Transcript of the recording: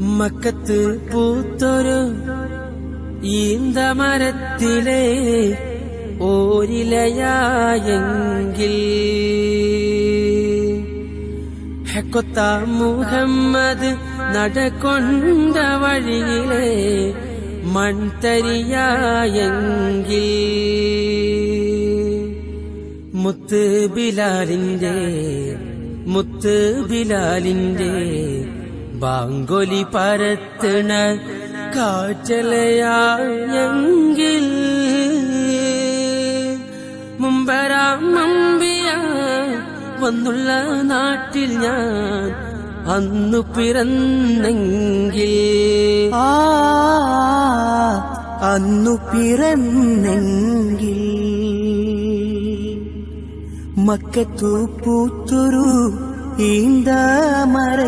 മക്കത്ത് പൂത്തൊരു ഈന്ത മരത്തിലെ ഓരിലയായെങ്കിൽ. ഹെക്കൊത്ത മുഹമ്മദ് നടക്കൊണ്ട വഴിയിലെ മൺതരിയായെങ്കിൽ. മുത്ത് ബിലാലിന്റെ മുത്ത് ബിലാലിന്റെ ബാങ്കൊലി പരത്തണ കാറ്റലയായെങ്കിൽ മുമ്പരാം നമ്പിയ വന്നുള്ള നാട്ടിൽ ഞാൻ അന്നു പിറന്നെങ്കിൽ. അന്നു പിറന്നെങ്കിൽ. മക്കത്തു പൂത്തൊരു ഈന്ത മരത്തിലേ